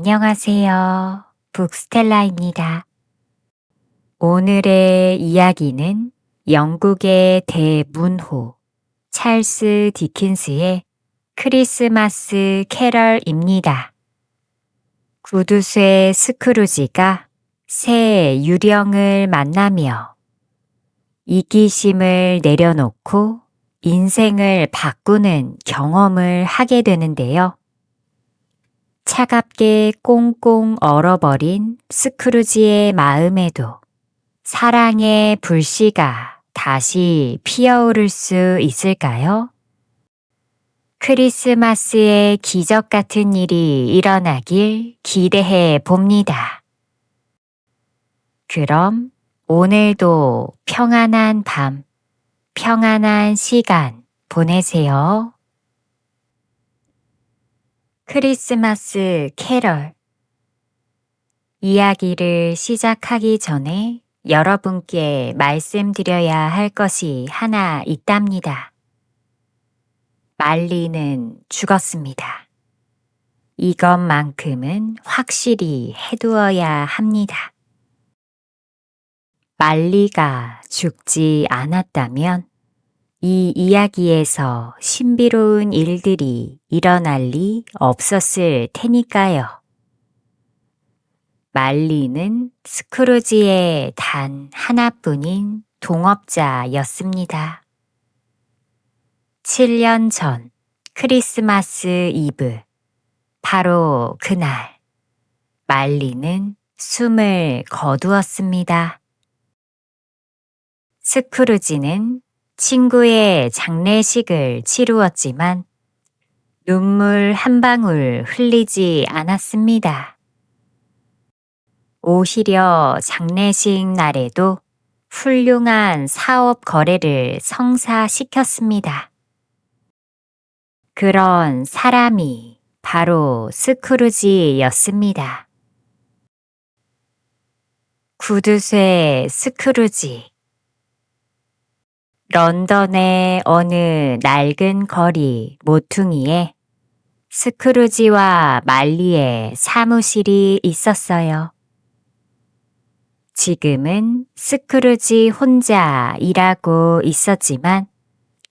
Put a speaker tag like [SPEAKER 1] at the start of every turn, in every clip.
[SPEAKER 1] 안녕하세요. 북스텔라입니다. 오늘의 이야기는 영국의 대문호 찰스 디킨스의 크리스마스 캐럴입니다. 구두쇠 스크루지가 새 유령을 만나며 이기심을 내려놓고 인생을 바꾸는 경험을 하게 되는데요. 차갑게 꽁꽁 얼어버린 스크루지의 마음에도 사랑의 불씨가 다시 피어오를 수 있을까요? 크리스마스의 기적 같은 일이 일어나길 기대해 봅니다. 그럼 오늘도 평안한 밤, 평안한 시간 보내세요. 크리스마스 캐럴 이야기를 시작하기 전에 여러분께 말씀드려야 할 것이 하나 있답니다. 말리는 죽었습니다. 이것만큼은 확실히 해두어야 합니다. 말리가 죽지 않았다면 이 이야기에서 신비로운 일들이 일어날 리 없었을 테니까요. 말리는 스크루지의 단 하나뿐인 동업자였습니다. 7년 전 크리스마스 이브, 바로 그날, 말리는 숨을 거두었습니다. 스크루지는 친구의 장례식을 치루었지만 눈물 한 방울 흘리지 않았습니다. 오히려 장례식 날에도 훌륭한 사업 거래를 성사시켰습니다. 그런 사람이 바로 스크루지였습니다. 구두쇠 스크루지. 런던의 어느 낡은 거리 모퉁이에 스크루지와 말리의 사무실이 있었어요. 지금은 스크루지 혼자 일하고 있었지만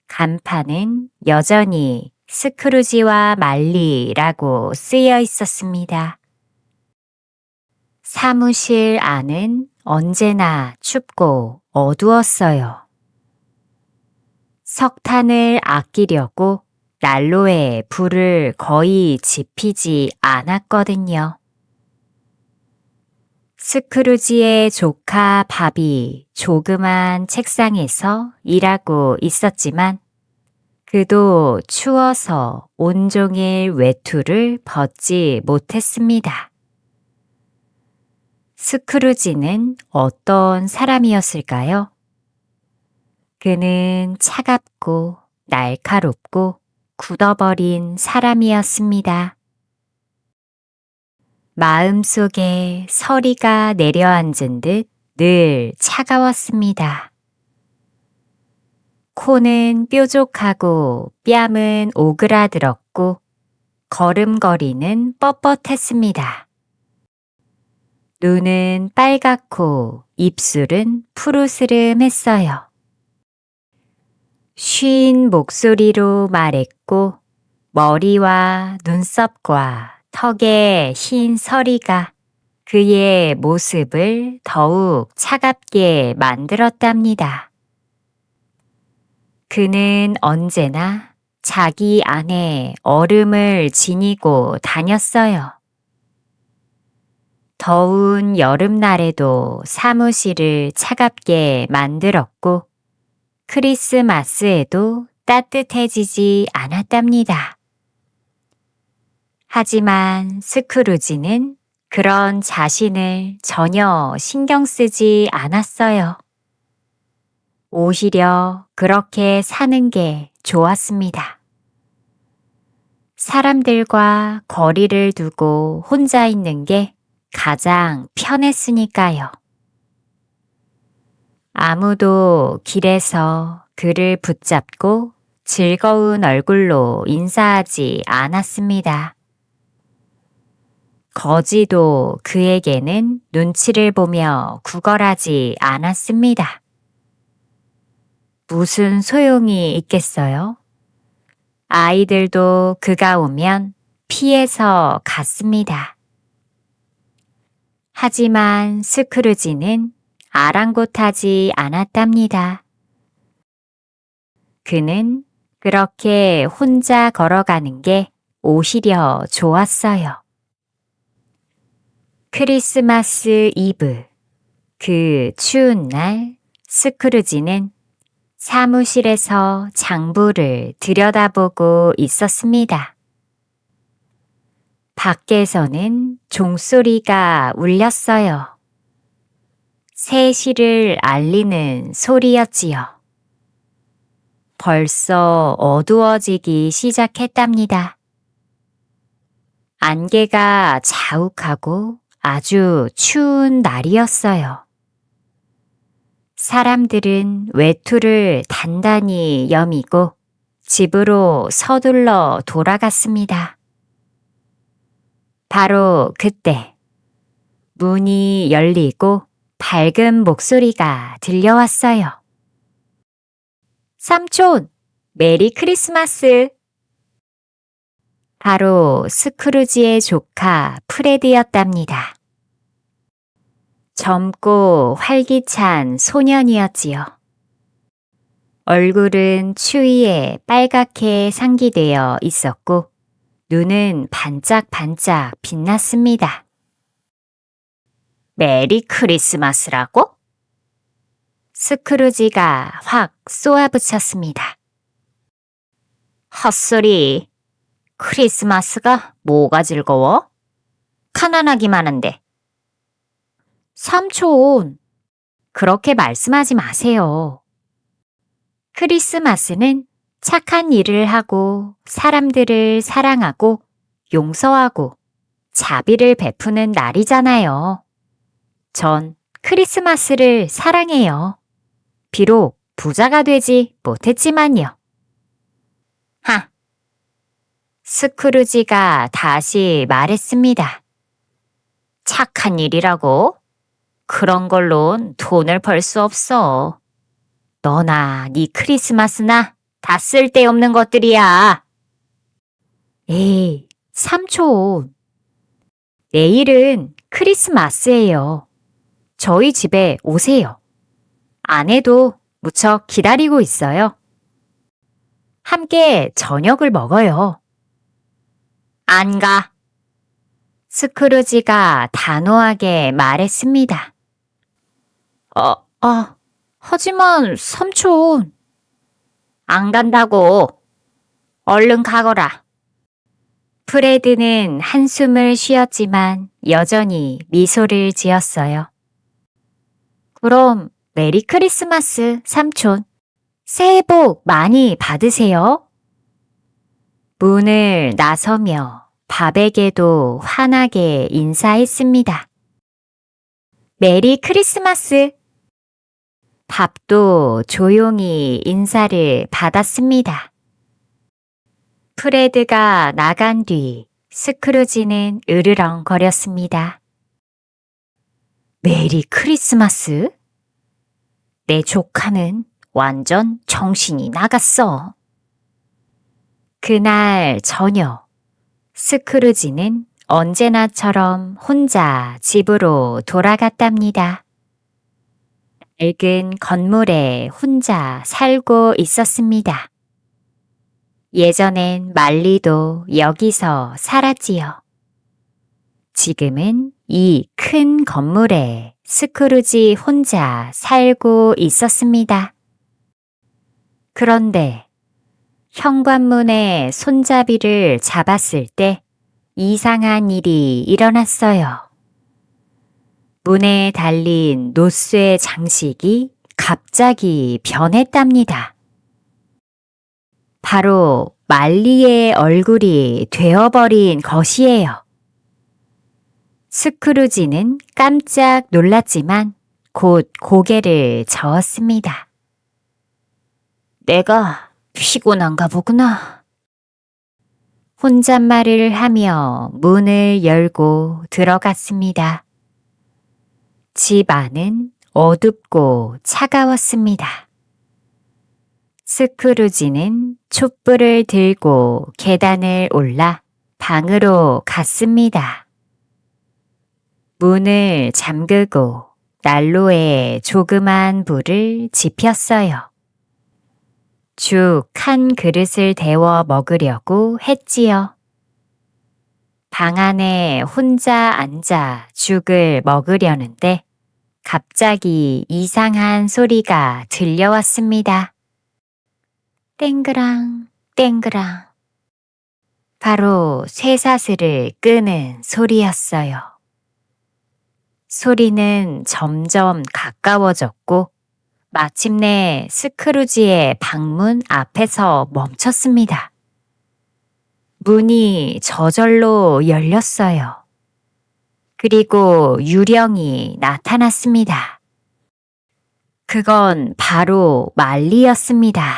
[SPEAKER 1] 간판은 여전히 스크루지와 말리라고 쓰여 있었습니다. 사무실 안은 언제나 춥고 어두웠어요. 석탄을 아끼려고 난로에 불을 거의 지피지 않았거든요. 스크루지의 조카 밥이 조그만 책상에서 일하고 있었지만 그도 추워서 온종일 외투를 벗지 못했습니다. 스크루지는 어떤 사람이었을까요? 그는 차갑고 날카롭고 굳어버린 사람이었습니다. 마음속에 서리가 내려앉은 듯 늘 차가웠습니다. 코는 뾰족하고 뺨은 오그라들었고 걸음걸이는 뻣뻣했습니다. 눈은 빨갛고 입술은 푸르스름했어요. 쉰 목소리로 말했고 머리와 눈썹과 턱의 흰 서리가 그의 모습을 더욱 차갑게 만들었답니다. 그는 언제나 자기 안에 얼음을 지니고 다녔어요. 더운 여름날에도 사무실을 차갑게 만들었고 크리스마스에도 따뜻해지지 않았답니다. 하지만 스크루지는 그런 자신을 전혀 신경 쓰지 않았어요. 오히려 그렇게 사는 게 좋았습니다. 사람들과 거리를 두고 혼자 있는 게 가장 편했으니까요. 아무도 길에서 그를 붙잡고 즐거운 얼굴로 인사하지 않았습니다. 거지도 그에게는 눈치를 보며 구걸하지 않았습니다. 무슨 소용이 있겠어요? 아이들도 그가 오면 피해서 갔습니다. 하지만 스크루지는 아랑곳하지 않았답니다. 그는 그렇게 혼자 걸어가는 게 오히려 좋았어요. 크리스마스 이브. 그 추운 날, 스크루지는 사무실에서 장부를 들여다보고 있었습니다. 밖에서는 종소리가 울렸어요. 새시를 알리는 소리였지요. 벌써 어두워지기 시작했답니다. 안개가 자욱하고 아주 추운 날이었어요. 사람들은 외투를 단단히 여미고 집으로 서둘러 돌아갔습니다. 바로 그때 문이 열리고 밝은 목소리가 들려왔어요. 삼촌, 메리 크리스마스! 바로 스크루지의 조카 프레드였답니다. 젊고 활기찬 소년이었지요. 얼굴은 추위에 빨갛게 상기되어 있었고, 눈은 반짝반짝 빛났습니다. 메리 크리스마스라고? 스크루지가 확 쏘아붙였습니다. 헛소리. 크리스마스가 뭐가 즐거워? 가난하기만 한데. 삼촌, 그렇게 말씀하지 마세요. 크리스마스는 착한 일을 하고 사람들을 사랑하고 용서하고 자비를 베푸는 날이잖아요. 전 크리스마스를 사랑해요. 비록 부자가 되지 못했지만요. 하. 스크루지가 다시 말했습니다. 착한 일이라고? 그런 걸론 돈을 벌 수 없어. 너나 네 크리스마스나 다 쓸데없는 것들이야. 에이, 삼촌. 내일은 크리스마스예요. 저희 집에 오세요. 아내도 무척 기다리고 있어요. 함께 저녁을 먹어요. 안 가. 스크루지가 단호하게 말했습니다. 어, 아, 하지만 삼촌. 안 간다고. 얼른 가거라. 프레드는 한숨을 쉬었지만 여전히 미소를 지었어요. 그럼 메리 크리스마스 삼촌. 새해 복 많이 받으세요. 문을 나서며 밥에게도 환하게 인사했습니다. 메리 크리스마스. 밥도 조용히 인사를 받았습니다. 프레드가 나간 뒤 스크루지는 으르렁거렸습니다. 메리 크리스마스? 내 조카는 완전 정신이 나갔어. 그날 저녁, 스크루지는 언제나처럼 혼자 집으로 돌아갔답니다. 낡은 건물에 혼자 살고 있었습니다. 예전엔 말리도 여기서 살았지요. 지금은 이 큰 건물에 스크루지 혼자 살고 있었습니다. 그런데 현관문에 손잡이를 잡았을 때 이상한 일이 일어났어요. 문에 달린 노쇠 장식이 갑자기 변했답니다. 바로 말리의 얼굴이 되어버린 것이에요. 스크루지는 깜짝 놀랐지만 곧 고개를 저었습니다. 내가 피곤한가 보구나. 혼잣말을 하며 문을 열고 들어갔습니다. 집 안은 어둡고 차가웠습니다. 스크루지는 촛불을 들고 계단을 올라 방으로 갔습니다. 문을 잠그고 난로에 조그만 불을 지폈어요. 죽 한 그릇을 데워 먹으려고 했지요. 방 안에 혼자 앉아 죽을 먹으려는데 갑자기 이상한 소리가 들려왔습니다. 땡그랑, 땡그랑. 바로 쇠사슬을 끄는 소리였어요. 소리는 점점 가까워졌고 마침내 스크루지의 방문 앞에서 멈췄습니다. 문이 저절로 열렸어요. 그리고 유령이 나타났습니다. 그건 바로 말리였습니다.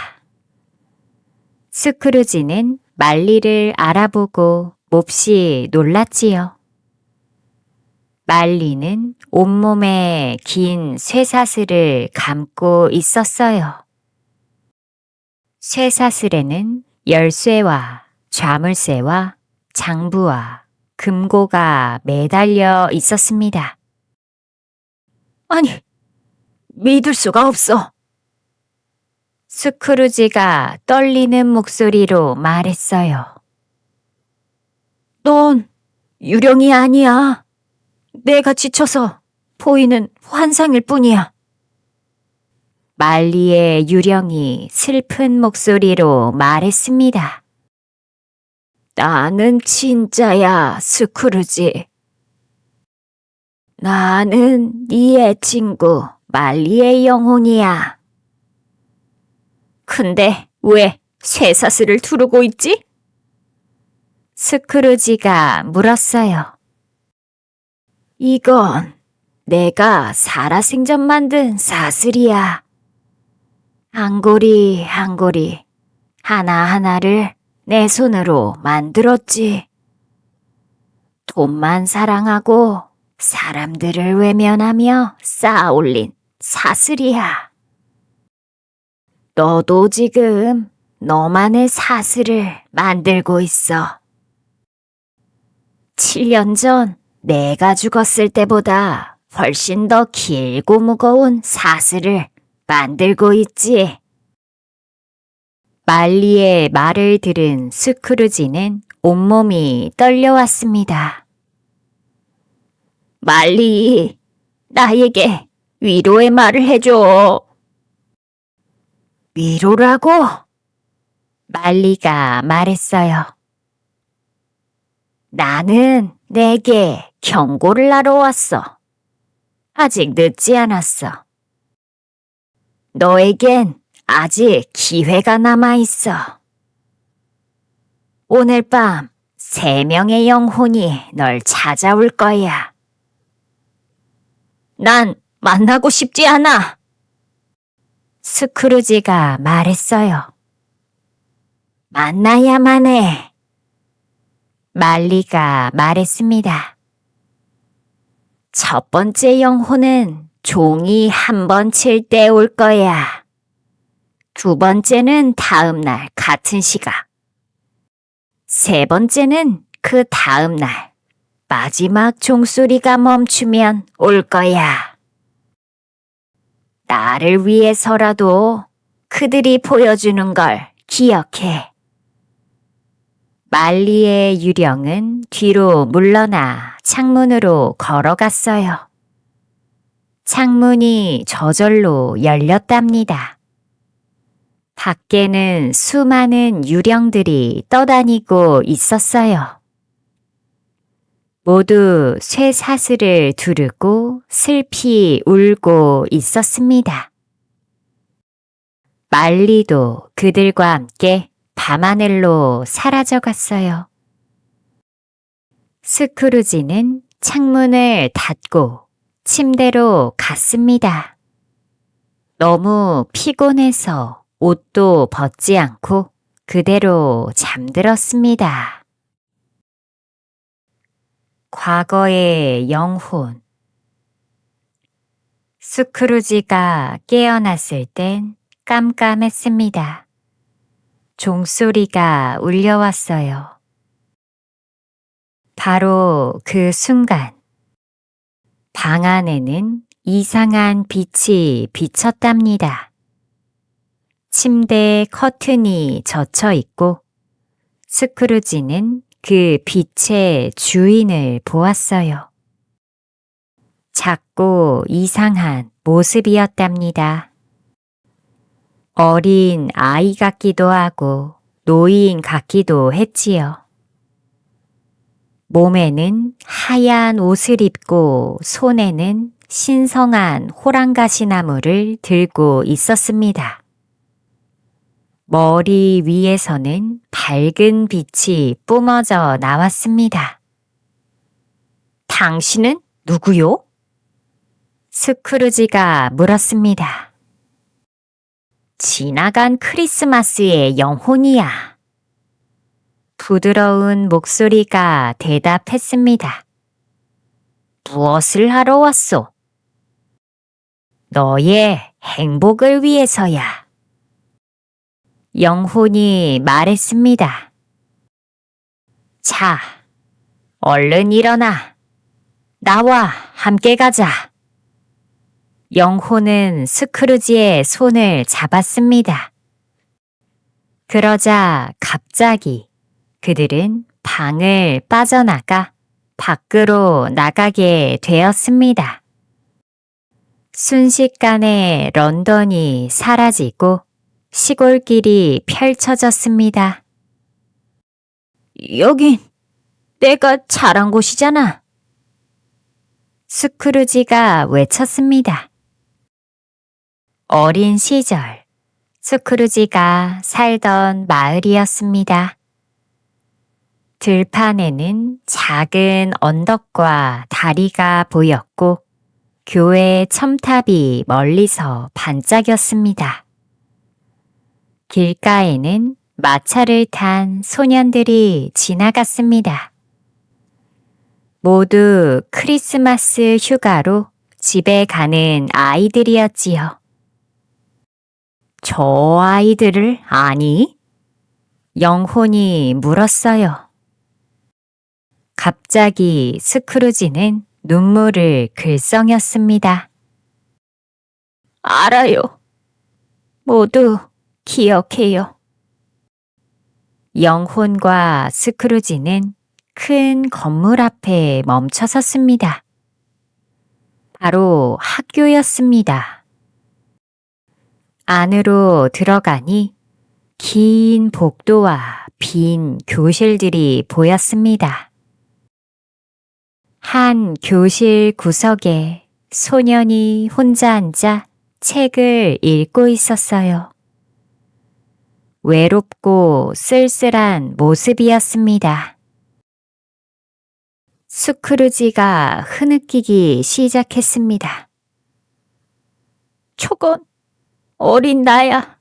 [SPEAKER 1] 스크루지는 말리를 알아보고 몹시 놀랐지요. 말리는 온몸에 긴 쇠사슬을 감고 있었어요. 쇠사슬에는 열쇠와 좌물쇠와 장부와 금고가 매달려 있었습니다. 아니, 믿을 수가 없어. 스크루지가 떨리는 목소리로 말했어요. 넌 유령이 아니야. 내가 지쳐서 보이는 환상일 뿐이야. 말리의 유령이 슬픈 목소리로 말했습니다. 나는 진짜야, 스크루지. 나는 네의 친구, 말리의 영혼이야. 근데 왜 쇠사슬을 두르고 있지? 스크루지가 물었어요. 이건 내가 살아생전 만든 사슬이야. 한 고리 한 고리 하나하나를 내 손으로 만들었지. 돈만 사랑하고 사람들을 외면하며 쌓아 올린 사슬이야. 너도 지금 너만의 사슬을 만들고 있어. 7년 전 내가 죽었을 때보다 훨씬 더 길고 무거운 사슬을 만들고 있지. 말리의 말을 들은 스크루지는 온몸이 떨려왔습니다. 말리, 나에게 위로의 말을 해줘. 위로라고? 말리가 말했어요. 나는 내게 경고를 하러 왔어. 아직 늦지 않았어. 너에겐 아직 기회가 남아 있어. 오늘 밤 세 명의 영혼이 널 찾아올 거야. 난 만나고 싶지 않아. 스크루지가 말했어요. 만나야만 해. 말리가 말했습니다. 첫 번째 영혼은 종이 한 번 칠 때 올 거야. 두 번째는 다음 날 같은 시각. 세 번째는 그 다음 날 마지막 종소리가 멈추면 올 거야. 나를 위해서라도 그들이 보여주는 걸 기억해. 말리의 유령은 뒤로 물러나 창문으로 걸어갔어요. 창문이 저절로 열렸답니다. 밖에는 수많은 유령들이 떠다니고 있었어요. 모두 쇠사슬을 두르고 슬피 울고 있었습니다. 말리도 그들과 함께 밤하늘로 사라져 갔어요. 스크루지는 창문을 닫고 침대로 갔습니다. 너무 피곤해서 옷도 벗지 않고 그대로 잠들었습니다. 과거의 영혼. 스크루지가 깨어났을 땐 깜깜했습니다. 종소리가 울려왔어요. 바로 그 순간, 방 안에는 이상한 빛이 비쳤답니다. 침대에 커튼이 젖혀 있고, 스크루지는 그 빛의 주인을 보았어요. 작고 이상한 모습이었답니다. 어린 아이 같기도 하고 노인 같기도 했지요. 몸에는 하얀 옷을 입고 손에는 신성한 호랑가시 나무를 들고 있었습니다. 머리 위에서는 밝은 빛이 뿜어져 나왔습니다. 당신은 누구요? 스크루지가 물었습니다. 지나간 크리스마스의 영혼이야. 부드러운 목소리가 대답했습니다. 무엇을 하러 왔소? 너의 행복을 위해서야. 영혼이 말했습니다. 자, 얼른 일어나. 나와 함께 가자. 영혼은 스크루지의 손을 잡았습니다. 그러자 갑자기 그들은 방을 빠져나가 밖으로 나가게 되었습니다. 순식간에 런던이 사라지고 시골길이 펼쳐졌습니다. 여긴 내가 자란 곳이잖아. 스크루지가 외쳤습니다. 어린 시절, 스크루지가 살던 마을이었습니다. 들판에는 작은 언덕과 다리가 보였고, 교회 첨탑이 멀리서 반짝였습니다. 길가에는 마차를 탄 소년들이 지나갔습니다. 모두 크리스마스 휴가로 집에 가는 아이들이었지요. 저 아이들을 아니? 영혼이 물었어요. 갑자기 스크루지는 눈물을 글썽였습니다. 알아요. 모두 기억해요. 영혼과 스크루지는 큰 건물 앞에 멈춰 섰습니다. 바로 학교였습니다. 안으로 들어가니 긴 복도와 빈 교실들이 보였습니다. 한 교실 구석에 소년이 혼자 앉아 책을 읽고 있었어요. 외롭고 쓸쓸한 모습이었습니다. 스크루지가 흐느끼기 시작했습니다. 저건 어린 나야.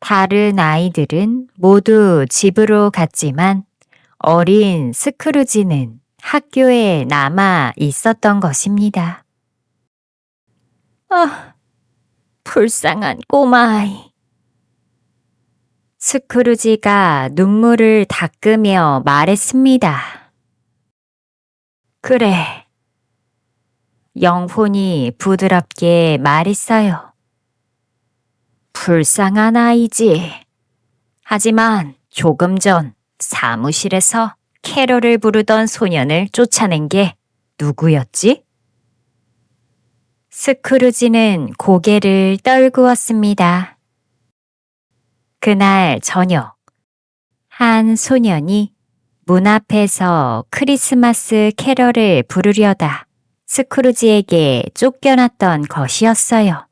[SPEAKER 1] 다른 아이들은 모두 집으로 갔지만 어린 스크루지는 학교에 남아 있었던 것입니다. 아, 불쌍한 꼬마 아이. 스크루지가 눈물을 닦으며 말했습니다. 그래. 영혼이 부드럽게 말했어요. 불쌍한 아이지. 하지만 조금 전 사무실에서 캐롤을 부르던 소년을 쫓아낸 게 누구였지? 스크루지는 고개를 떨구었습니다. 그날 저녁, 한 소년이 문 앞에서 크리스마스 캐럴을 부르려다 스크루지에게 쫓겨났던 것이었어요.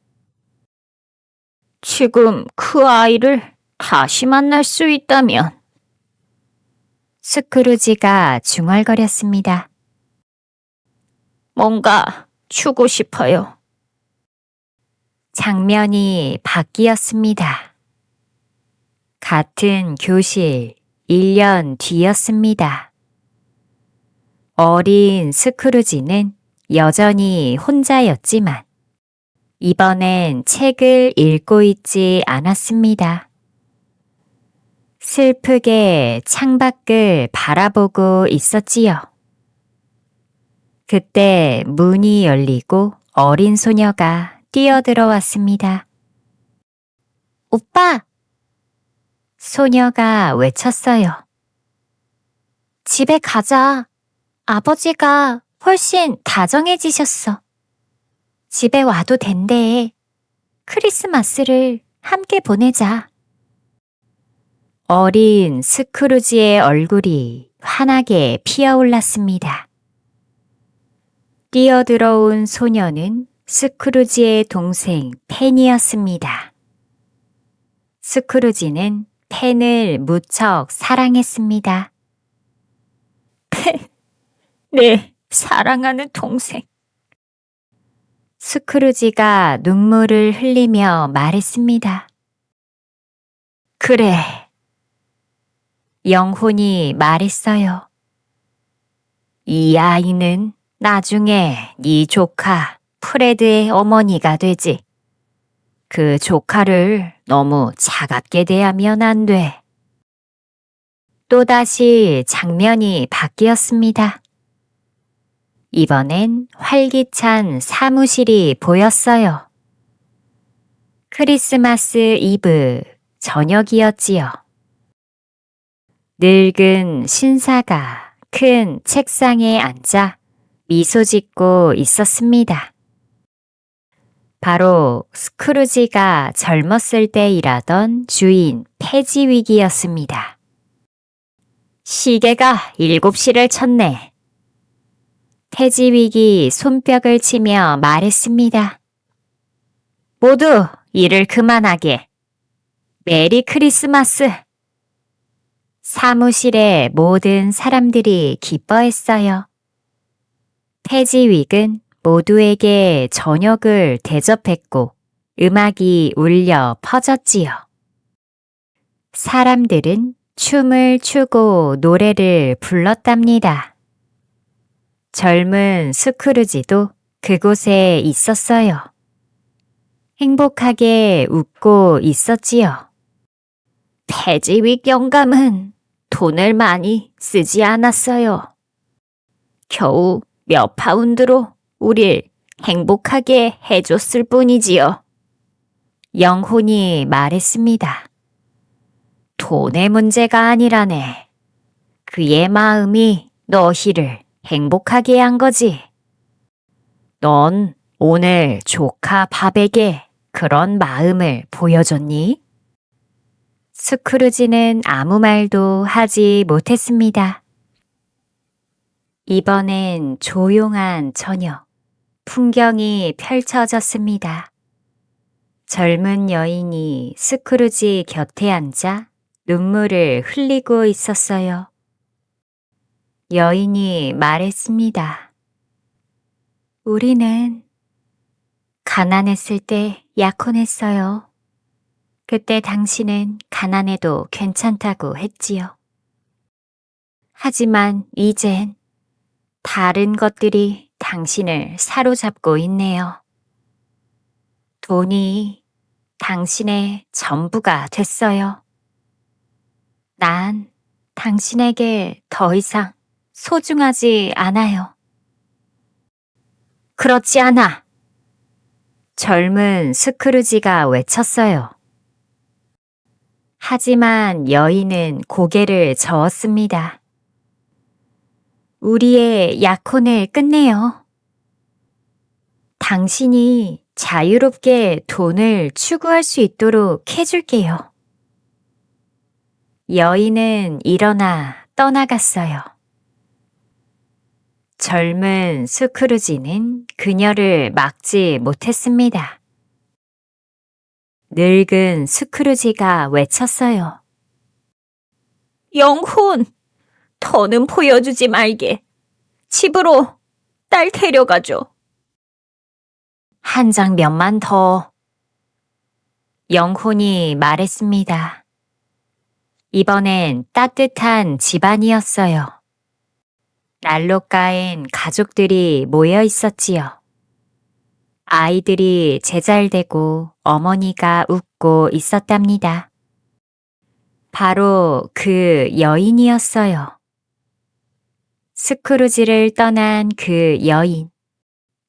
[SPEAKER 1] 지금 그 아이를 다시 만날 수 있다면 스크루지가 중얼거렸습니다. 뭔가 추고 싶어요. 장면이 바뀌었습니다. 같은 교실 1년 뒤였습니다. 어린 스크루지는 여전히 혼자였지만 이번엔 책을 읽고 있지 않았습니다. 슬프게 창밖을 바라보고 있었지요. 그때 문이 열리고 어린 소녀가 뛰어들어왔습니다. 오빠! 소녀가 외쳤어요. 집에 가자. 아버지가 훨씬 다정해지셨어. 집에 와도 된대. 크리스마스를 함께 보내자. 어린 스크루지의 얼굴이 환하게 피어올랐습니다. 뛰어들어온 소녀는 스크루지의 동생 펜이었습니다. 스크루지는 펜을 무척 사랑했습니다. 펜, 네, 사랑하는 동생. 스크루지가 눈물을 흘리며 말했습니다. 그래. 영혼이 말했어요. 이 아이는 나중에 네 조카 프레드의 어머니가 되지. 그 조카를 너무 차갑게 대하면 안 돼. 또다시 장면이 바뀌었습니다. 이번엔 활기찬 사무실이 보였어요. 크리스마스 이브 저녁이었지요. 늙은 신사가 큰 책상에 앉아 미소 짓고 있었습니다. 바로 스크루지가 젊었을 때 일하던 주인 페지윅이었습니다. 시계가 일곱 시를 쳤네. 페지윅이 손뼉을 치며 말했습니다. 모두 일을 그만하게. 메리 크리스마스! 사무실의 모든 사람들이 기뻐했어요. 페지윅은 모두에게 저녁을 대접했고 음악이 울려 퍼졌지요. 사람들은 춤을 추고 노래를 불렀답니다. 젊은 스크루지도 그곳에 있었어요. 행복하게 웃고 있었지요. 페지윅 영감은 돈을 많이 쓰지 않았어요. 겨우 몇 파운드로 우릴 행복하게 해줬을 뿐이지요. 영혼이 말했습니다. 돈의 문제가 아니라네. 그의 마음이 너희를 행복하게 한 거지. 넌 오늘 조카 밥에게 그런 마음을 보여줬니? 스크루지는 아무 말도 하지 못했습니다. 이번엔 조용한 저녁, 풍경이 펼쳐졌습니다. 젊은 여인이 스크루지 곁에 앉아 눈물을 흘리고 있었어요. 여인이 말했습니다. 우리는 가난했을 때 약혼했어요. 그때 당신은 가난해도 괜찮다고 했지요. 하지만 이젠 다른 것들이 당신을 사로잡고 있네요. 돈이 당신의 전부가 됐어요. 난 당신에게 더 이상 소중하지 않아요. 그렇지 않아. 젊은 스크루지가 외쳤어요. 하지만 여인은 고개를 저었습니다. 우리의 약혼을 끝내요. 당신이 자유롭게 돈을 추구할 수 있도록 해줄게요. 여인은 일어나 떠나갔어요. 젊은 스크루지는 그녀를 막지 못했습니다. 늙은 스크루지가 외쳤어요. 영혼! 더는 보여주지 말게. 집으로 딸 데려가줘. 한 장면만 더. 영혼이 말했습니다. 이번엔 따뜻한 집안이었어요. 난로 가엔 가족들이 모여 있었지요. 아이들이 제잘되고 어머니가 웃고 있었답니다. 바로 그 여인이었어요. 스크루지를 떠난 그 여인.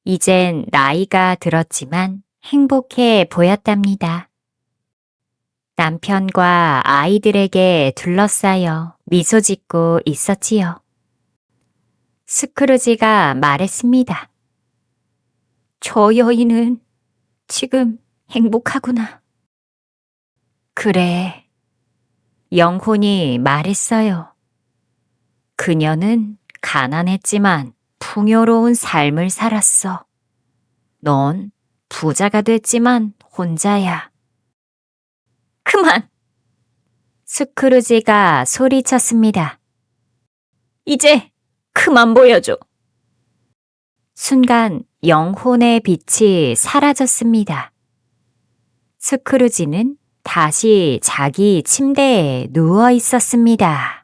[SPEAKER 1] 이젠 나이가 들었지만 행복해 보였답니다. 남편과 아이들에게 둘러싸여 미소 짓고 있었지요. 스크루지가 말했습니다. 저 여인은 지금 행복하구나. 그래. 영혼이 말했어요. 그녀는 가난했지만 풍요로운 삶을 살았어. 넌 부자가 됐지만 혼자야. 그만! 스크루지가 소리쳤습니다. 이제 그만 보여줘. 순간 영혼의 빛이 사라졌습니다. 스크루지는 다시 자기 침대에 누워 있었습니다.